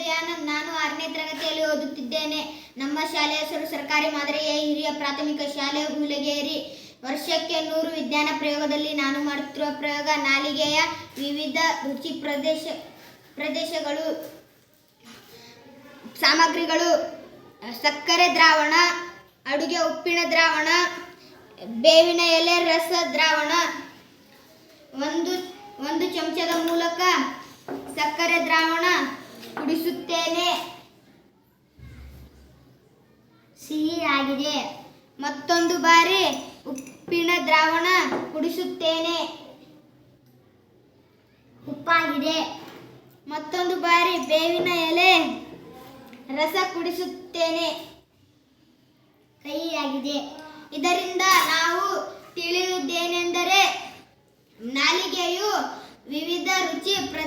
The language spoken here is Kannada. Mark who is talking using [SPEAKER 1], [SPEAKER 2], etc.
[SPEAKER 1] ದಯಾನಂದ್ ನಾನು ಆರನೇ ತರಗತಿಯಲ್ಲಿ ಓದುತ್ತಿದ್ದೇನೆ. ನಮ್ಮ ಶಾಲೆಯ ಹೆಸರು ಸರ್ಕಾರಿ ಮಾದರಿಯ. ಹಿರಿಯ ಪ್ರಾಥಮಿಕ ಶಾಲೆ ಹುಲಗೇರಿ. ವರ್ಷಕ್ಕೆ ನೂರು ವಿಜ್ಞಾನ ಪ್ರಯೋಗದಲ್ಲಿ ನಾನು ಮಾಡುತ್ತಿರುವ ಪ್ರಯೋಗ ನಾಲಿಗೆಯ ವಿವಿಧ ರುಚಿ ಪ್ರದೇಶ, ಪ್ರದೇಶಗಳು, ಸಾಮಗ್ರಿಗಳು, ಸಕ್ಕರೆ ದ್ರಾವಣ, ಅಡುಗೆ ಉಪ್ಪಿನ ದ್ರಾವಣ, ಬೇವಿನ ಎಲೆ, ರಸ ದ್ರಾವಣ. ಒಂದು ಒಂದು ಚಮಚದ ಮೂಲಕ ಸಕ್ಕರೆ ದ್ರಾವಣ ಕುಡಿಸುತ್ತೇನೆ ಸಿಹಿಯಾಗಿದೆ. ಮತ್ತೊಂದು ಬಾರಿ ಉಪ್ಪಿನ ದ್ರಾವಣ ಕುಡಿಸುತ್ತೇನೆ ಉಪ್ಪಾಗಿದೆ. ಮತ್ತೊಂದು ಬಾರಿ ಬೇವಿನ ಎಲೆ ರಸ ಕುಡಿಸುತ್ತೇನೆ. ಕಹಿಯಾಗಿದೆ. ಇದರಿಂದ ನಾವು ತಿಳಿಯುವುದೇನೆಂದರೆ ನಾಲಿಗೆಯು ವಿವಿಧ ರುಚಿ ಪ್ರ